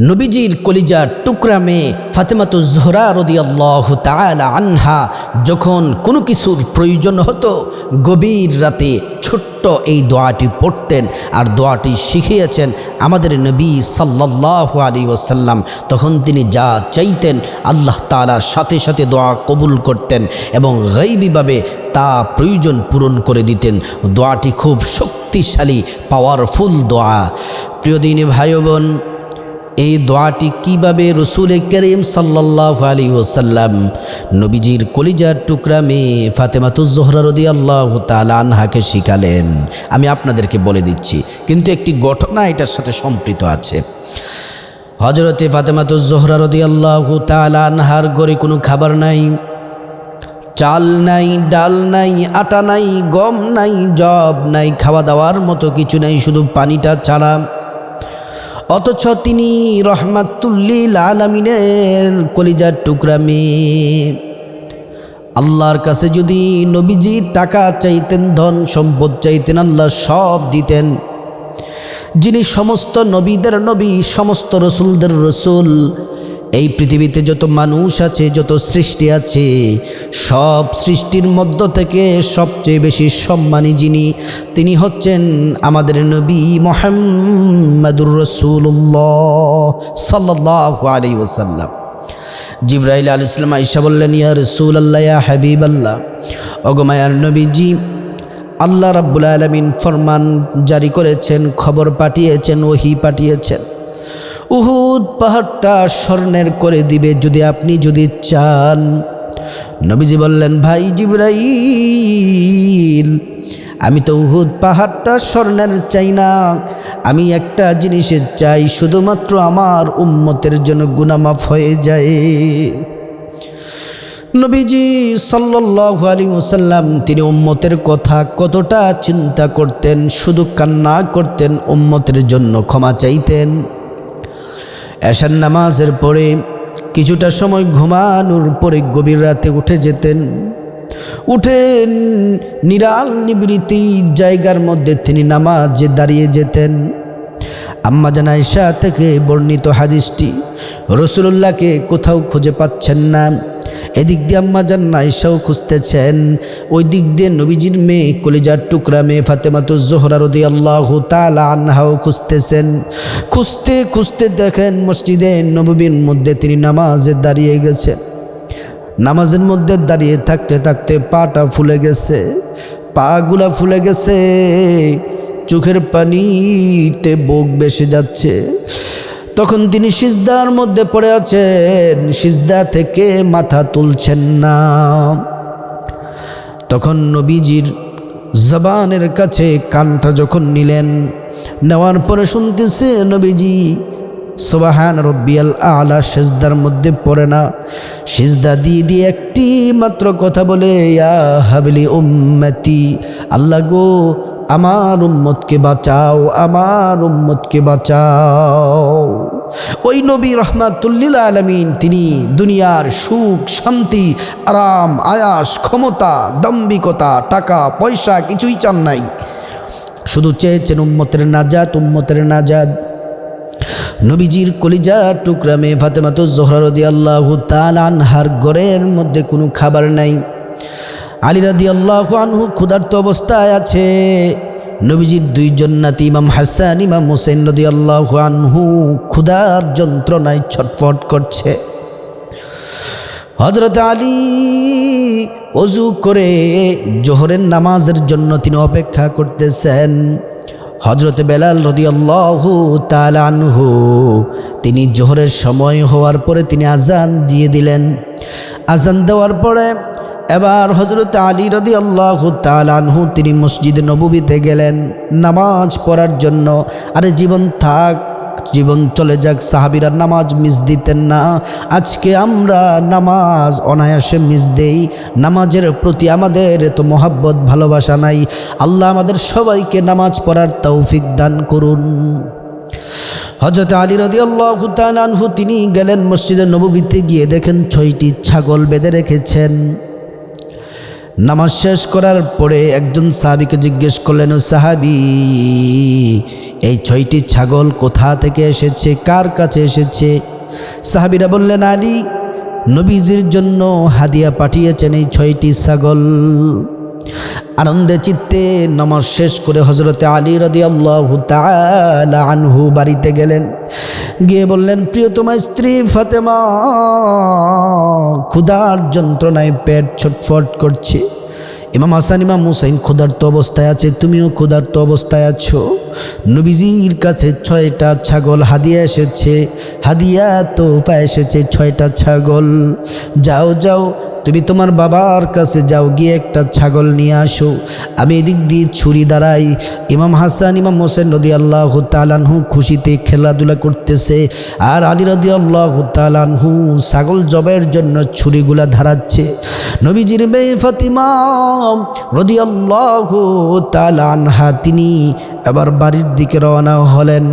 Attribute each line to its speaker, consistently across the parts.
Speaker 1: নবীজির কলিজার টুকরা মেয়ে ফাতেমাতু জোহরা রদিয়াল্লাহ তাআলা আনহা যখন কোনো কিছুর প্রয়োজন হতো, গভীর রাতে ছোট্ট এই দোয়াটি পড়তেন আর দোয়াটি শিখিয়েছেন আমাদের নবী সাল্লাহ আলী ওসাল্লাম তখন তিনি যা চাইতেন আল্লাহ তাআলা সাথে সাথে দোয়া কবুল করতেন এবং গাইবিভাবে তা প্রয়োজন পূরণ করে দিতেন। দোয়াটি খুব শক্তিশালী পাওয়ারফুল দোয়া। প্রিয় দিনী ভাই বোন এই দোয়াটি কীভাবে রসুল করিম সাল্লাহ আলী ওসাল্লাম নবীজির কলিজার টুকরা মেয়ে ফাতেমাতুজোহরা রদি আল্লাহ তালানহাকে শিখালেন। আমি আপনাদেরকে বলে দিচ্ছি, কিন্তু একটি ঘটনা এটার সাথে সম্পৃক্ত আছে। হজরতে ফাতেমাতুজোহরা রদি আল্লাহ তালানহার গড়ে কোনো খাবার নাই, চাল নাই, ডাল নাই, আটা নাই, গম নাই জব নাই, খাওয়া দাওয়ার মতো কিছু নাই, শুধু পানিটা ছাড়া অথচ তিনি রহমাতুল্লিল আলমিনের কলিজার টুকরা মেয়ে। আল্লাহর কাছে যদি নবীজির টাকা চাইতেন, ধন সম্পদ চাইতেন, আল্লাহ সব দিতেন। যিনি সমস্ত নবীদের নবী, সমস্ত রসুলদের রসুল এই পৃথিবীতে যত মানুষ আছে, যত সৃষ্টি আছে, সব সৃষ্টির মধ্য থেকে সবচেয়ে বেশি সম্মানী যিনি, তিনি হচ্ছেন আমাদের নবী মোহাম্মদুর রসুল্লাহ সাল্লাহ আলী ওসাল্লাম জিব্রাইল আল ইসলাম আইসা বললেন, ইয়া রসুল আল্লাহ ইয়া হাবিব আল্লাহ অগমায়ার নবীজি, আল্লাহ রাব্বুল আলমিন ফরমান জারি করেছেন, খবর পাঠিয়েছেন, ওহি পাঠিয়েছেন। উহুদ পাহাড়টা স্বর্ণের করে দিবে যদি আপনি যদি চান। নবীজি বললেন, ভাই জিব্রাইল, আমি তো উহুদ পাহাড়টা স্বর্ণের চাই না। আমি একটা জিনিসের চাই, শুধুমাত্র আমার উম্মতের জন্য গুনামাফ হয়ে যায়। নবীজি সাল্লাহ আলী ওসাল্লাম তিনি উম্মতের কথা কতটা চিন্তা করতেন, শুধু কান্না করতেন, উম্মতের জন্য ক্ষমা চাইতেন। এশার নামাজের পরে কিছুটা সময় ঘুমানোর পরে গভীর রাতে উঠে যেতেন। উঠে নিরাল নিবৃত্তি জায়গার মধ্যে তিনি নামাজে দাঁড়িয়ে যেতেন। আম্মা জানাইশা থেকে বর্ণিত হাদিসটি রসুল্লাহকে কোথাও খুঁজে পাচ্ছেন না। এদিক দিয়ে আম্মা জান নাইশাও খুঁজতেছেন ওই দিক দিয়ে নবীজির মেয়ে কলিজার টুকরা মেয়ে ফাতেমাতু জোহরা রদি আল্লাহ তালা আনহাও খুঁজতেছেন। খুঁজতে খুঁজতে দেখেন মসজিদে নবীর মধ্যে তিনি নামাজে দাঁড়িয়ে গেছেন। নামাজের মধ্যে দাঁড়িয়ে থাকতে থাকতে পাটা ফুলে গেছে, পাগুলা ফুলে গেছে, চোখের পানিতে বুক বেসে যাচ্ছে। তখন তিনি সিজদার মধ্যে পড়ে আছেন। সিজদা থেকে মাথা তুলছেন না। তখন নবীজির জবানের কাছে কানটা যখন নিলেন, নেওয়ার পরে শুনতেছে নবীজি, সোবাহান রব্বিয়াল আলা, সেজদার মধ্যে পড়ে না। সিজদা দিয়ে দিয়ে একটি মাত্র কথা বলে, ইয়া হাবলি উম্মতি, আল্লাহ গো আমার উম্মতকে বাঁচাও, আমার উম্মতকে বাঁচাও। ওই নবী রহমাতুল্লিল আলমিন, তিনি দুনিয়ার সুখ, শান্তি, আরাম, আয়াস, ক্ষমতা দম্বিকতা টাকা, পয়সা কিছুই চান নাই। শুধু চেয়েছেন উম্মতের নাজাত, উম্মতের নাজাদ নবীজির কলিজা টুকরা মেয়ে ফাতেমাতো জোহরারদি আল্লাহ তালানহার গড়ের মধ্যে কোনো খাবার নাই। আলী রাদি আল্লাহ আনহু ক্ষুধার্ত অবস্থায় আছে। নবীজির দুইজন নাতি ইমাম হাসান, ইমাম হোসেন নদী আল্লাহ আনহু ক্ষুধার যন্ত্রণায় ছটফট করছে। হজরত আলী অজু করে জোহরের নামাজের জন্য তিনি অপেক্ষা করতেছেন। হজরত বেলাল রদি আল্লাহু তালানহু তিনি জোহরের সময় হওয়ার পরে তিনি আজান দিয়ে দিলেন। আজান দেওয়ার পরে এবার হজরত আলী রদি আল্লাহ তালানহু তিনি মসজিদে নবীতে গেলেন। নামাজ পড়ার জন্য। আরে জীবন থাক, জীবন চলে যাক, সাহাবিরা নামাজ মিস দিতেন না। আজকে আমরা নামাজ অনায়াসে মিস দেই। নামাজের প্রতি আমাদের এত মহাব্বত, ভালোবাসা নাই। আল্লাহ আমাদের সবাইকে নামাজ পড়ার তৌফিক দান করুন। হজরত আলী রদি আল্লাহ তিনি গেলেন মসজিদে নবীতে গিয়ে দেখেন ছয়টি ছাগল বেঁধে রেখেছেন। নামাজ শেষ করার পরে একজন সাহাবিকে জিজ্ঞেস করলেন, "ও সাহাবি, এই ছয়টি ছাগল কোথা থেকে এসেছে? কার কাছে এসেছে? সাহাবিরা বললেন, আলী, নবীজির জন্য হাদিয়া পাঠিয়েছেন এই ছয়টি ছাগল। আনন্দে চিত্তে নমাজ শেষ করে হজরতে আলী রদি আল্লাহ আনহু বাড়িতে গেলেন। গিয়ে বললেন প্রিয়তমা স্ত্রী ফাতেমা, ক্ষুধার যন্ত্রণায় পেট ছটফট করছে। ইমাম হাসান, ইমাম হুসাইন ক্ষুধার্ত অবস্থায় আছে, তুমিও ক্ষুধার্ত অবস্থায় আছো। নবীজির কাছে ছয়টা ছাগল হাদিয়া এসেছে, হাদিয়া তো এসেছে, ছয়টা ছাগল। যাও যাও তুমি তোমার বাবার কাছে যাও, গিয়ে একটা ছাগল নিয়ে আসো। আমি এদিক দিয়ে ছুরি দাঁড়াই। ইমাম হাসান, ইমাম হোসেন রদি আল্লাহ তালানহু খুশিতে খেলাধুলা করতেছে। আর আলী রদি আল্লাহ তালানহু ছাগল জবের জন্য ছুরিগুলা ধারাচ্ছে। নবীজির মেয়ে ফাতিমা রদি আল্লাহ তালানহা তিনি এবার বাড়ির দিকে রওনা হলেন।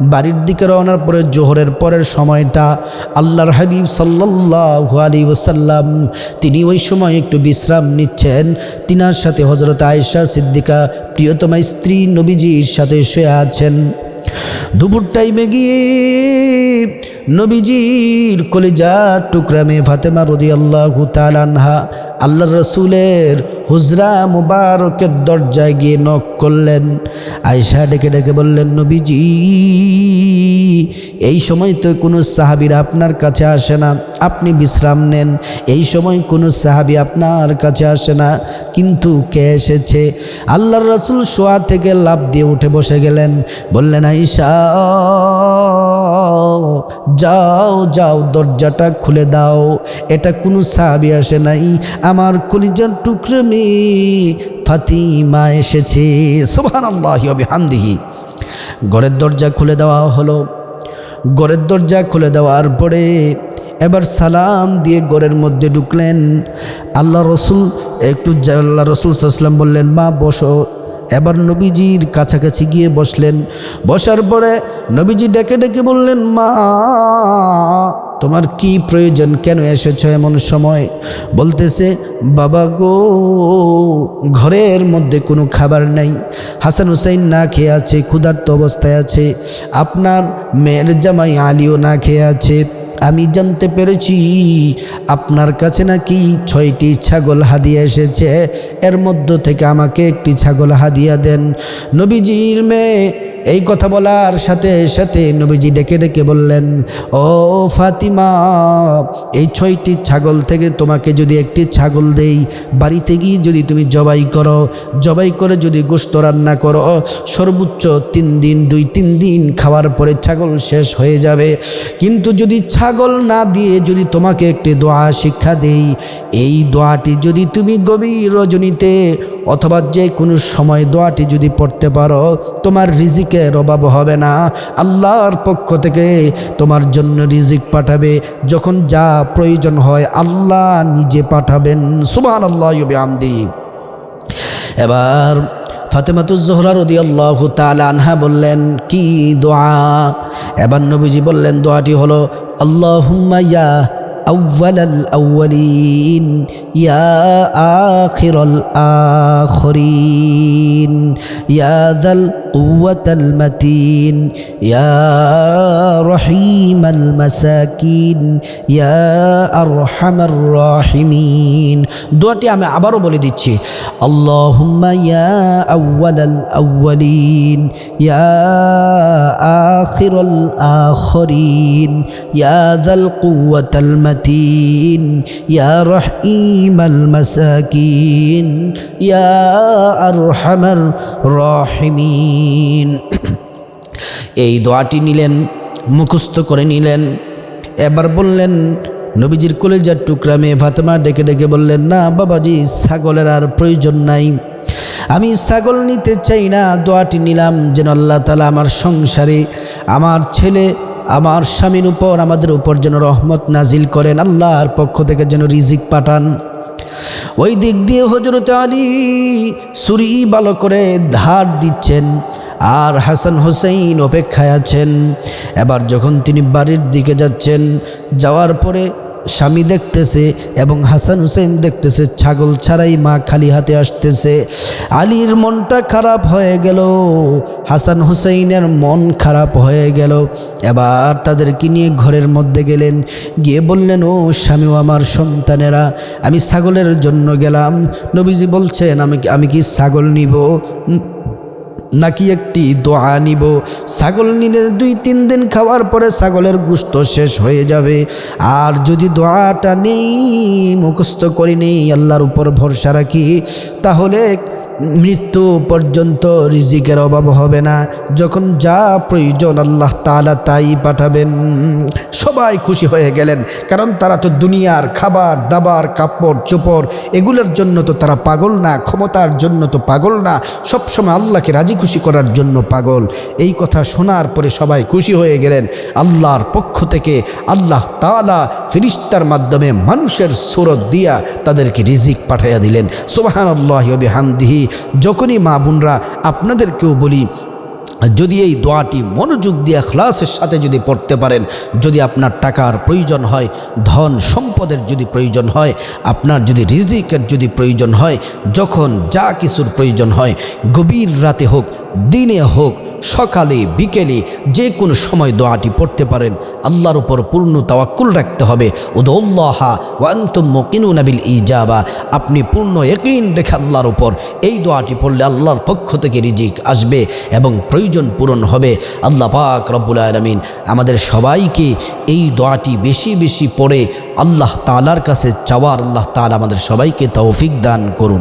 Speaker 1: বাড়ির দিকে রওনার পরে জোহরের পরের সময়টা আল্লাহর হাবিব সাল্লাহ আলী ওসাল্লাম তিনি ওই সময় একটু বিশ্রাম নিচ্ছেন। তিনার সাথে হজরত আয়েশা সিদ্দিকা, প্রিয়তমা স্ত্রী নবীজির সাথে শুয়ে আছেন। দুপুর টাইমে গিয়ে নবীজির কলিজা টুকরা মেয়ে ফাতেমা রদি আল্লাহ তালানহা আল্লাহ রসুলের হুজরা মুবারকের দরজায় গিয়ে নক করলেন। আয়সা ডেকে ডেকে বললেন, নবীজি, এই সময় তো কোনো সাহাবিরা আপনার কাছে আসে না। আপনি বিশ্রাম নেন। এই সময় কোনো সাহাবি আপনার কাছে আসে না। কিন্তু কে এসেছে? আল্লাহর রসুল শোয়া থেকে লাভ দিয়ে উঠে বসে গেলেন। বললেন আইসা যাও যাও, দরজাটা খুলে দাও। এটা কোনো সাহাবি আসে নাই। আমার কলিজার টুকরে মেয়ে ফাতিমা এসেছে। সোহান আল্লাহ হামদিহি ঘরের দরজা খুলে দেওয়া হলো। ঘরের দরজা খুলে দেওয়ার পরে এবার সালাম দিয়ে ঘরের মধ্যে ঢুকলেন। আল্লাহ রসুল একটু আল্লাহ রসুল সাল্লাম বললেন, মা, বসো। এবার নবীজির কাছাকাছি গিয়ে বসলেন। বসার পরে নবীজি ডেকে ডেকে বললেন, মা তোমার কি প্রয়োজন? কেন এসেছ এমন সময়? বলতেছে, বাবা গো, ঘরের মধ্যে কোনো খাবার নাই। হাসান হুসাইন না খেয়ে আছে, ক্ষুধার্ত অবস্থায় আছে। আপনার মেয়ের জামাই আলীও না খেয়ে আছে। আমি জানতে পেরেছি, আপনার কাছে নাকি ছয়টি ছাগল হাদিয়া এসেছে। এর মধ্য থেকে আমাকে একটি ছাগল হাদিয়া দেন। নবীজির মেয়ে এই কথা বলার সাথে সাথে নবীজি ডেকে ডেকে বললেন, ও ফাতিমা, এই ছয়টি ছাগল থেকে তোমাকে যদি একটি ছাগল দেই, বাড়িতে গিয়ে যদি তুমি জবাই করো, জবাই করে যদি গোস্ত রান্না করো, সর্বোচ্চ তিন দিন, দুই, তিন দিন খাওয়ার পরে ছাগল শেষ হয়ে যাবে। কিন্তু যদি ছাগল না দিয়ে যদি তোমাকে একটি দোয়া শিক্ষা দেই, এই দোয়াটি যদি তুমি গভীর রজনীতে অথবা যে কোনো সময় দোয়াটি যদি পড়তে পারো, তোমার রিজিকের অভাব হবে না। আল্লাহর পক্ষ থেকে তোমার জন্য রিজিক পাঠাবে। যখন যা প্রয়োজন হয় আল্লাহ নিজে পাঠাবেন। সুবান আল্লাহ আমদি এবার ফাতেমাতুজ জোহরা রদি আল্লাহ আনহা বললেন, কি দোয়া? এবার নবীজি বললেন, দোয়াটি হলো আল্লাহ ইয়া أول الأولين يا آخر الآخرين يا ذا القوة المتين يا رحيم المساكين يا أرحم الراحمين দোয়াটি আমি আবারও বলে দিচ্ছি আল্লাহুম্মা ইয়া আউয়ালাল আউয়ালিন ইয়া আখিরাল আখিরিন ইয়া যাল কুওয়াতাল মাতিন ইয়া রহিমাল মাসাকিন ইয়া আরহামার রাহিমিন এই দোয়াটি নিলেন, মুখস্থ করে নিলেন, এবার বললেন, নবীজির কলেজার টুকরা মেয়ে ফাতেমা ডেকে ডেকে বললেন, না বাবাজি, ছাগলের আর প্রয়োজন নাই। আমি ছাগল নিতে চাই না, দোয়াটি নিলাম যেন আল্লাহ তালা আমার সংসারে, আমার ছেলে, আমার স্বামীর উপর, আমাদের উপর যেন রহমত নাজিল করেন, আল্লাহর পক্ষ থেকে যেন রিজিক পাঠান। ওই দিক দিয়ে হজরত আলী সুরি ভালো করে ধার দিচ্ছেন আর হাসান হোসেন অপেক্ষায় আছেন। এবার যখন তিনি বাড়ির দিকে যাচ্ছেন, যাওয়ার পরে স্বামী দেখতেছে এবং হাসান হুসেন দেখতেছে, ছাগল ছাড়াই মা খালি হাতে আসতেছে। আলীর মনটা খারাপ হয়ে গেল, হাসান হুসেইনের মন খারাপ হয়ে গেল। এবার তাদেরকে নিয়ে ঘরের মধ্যে গেলেন, গিয়ে বললেন, ও স্বামী আমার সন্তানেরা, আমি ছাগলের জন্য গেলাম। নবীজি বলছেন, আমি আমি কি ছাগল নিব? নাকি একটি দোয়া নিব? ছাগল নিলে দুই তিন দিন খাওয়ার পরে ছাগলের গুস্ত শেষ হয়ে যাবে। আর যদি দোয়াটা নেই, মুখস্থ করি নেই, আল্লাহর উপর ভরসা রাখি, তাহলে মৃত্যু পর্যন্ত রিজিকের অভাব হবে না। যখন যা প্রয়োজন আল্লাহ তাআলা তাই পাঠাবেন। সবাই খুশি হয়ে গেলেন, কারণ তারা তো দুনিয়ার খাবার, দাবার, কাপড়, চোপড়, এগুলোর জন্য তো তারা পাগল না, ক্ষমতার জন্য তো পাগল না, সবসময় আল্লাহকে রাজি খুশি করার জন্য পাগল। এই কথা শোনার পরে সবাই খুশি হয়ে গেলেন। আল্লাহর পক্ষ থেকে আল্লাহ তাআলা ফিরিস্তার মাধ্যমে মানুষের সুরত দিয়া তাদেরকে রিজিক পাঠাইয়া দিলেন। সোবাহান আল্লাহ হামদিহি যখনই মা বোনরা আপনাদেরকেও বলি যদি এই দোয়াটি মনোযোগ দিয়ে খ্লাসের সাথে যদি পড়তে পারেন, যদি আপনার টাকার প্রয়োজন হয়, ধন সম্পদের যদি প্রয়োজন হয়, আপনার যদি রিজিকের যদি প্রয়োজন হয়, যখন যা কিছুর প্রয়োজন হয়, গভীর রাতে হোক, দিনে হোক, সকালে, বিকেলে, যে কোনো সময় দোয়াটি পড়তে পারেন, আল্লাহর উপর পূর্ণ তাওয়াক্কুল রাখতে হবে। উদৌল্লাহা ওয়ান্তুম মকিনু নাবিল ইজাবা। আপনি পূর্ণ একইন রেখে আল্লাহর উপর এই দোয়াটি পড়লে আল্লাহর পক্ষ থেকে রিজিক আসবে এবং প্রয়োজন পূরণ হবে। আল্লাহ পাক রব্বুল আলমিন আমাদের সবাইকে এই দোয়াটি বেশি বেশি পড়ে আল্লাহ তালার কাছে চাওয়ার আল্লাহ তালা আমাদের সবাইকে তৌফিক দান করুন।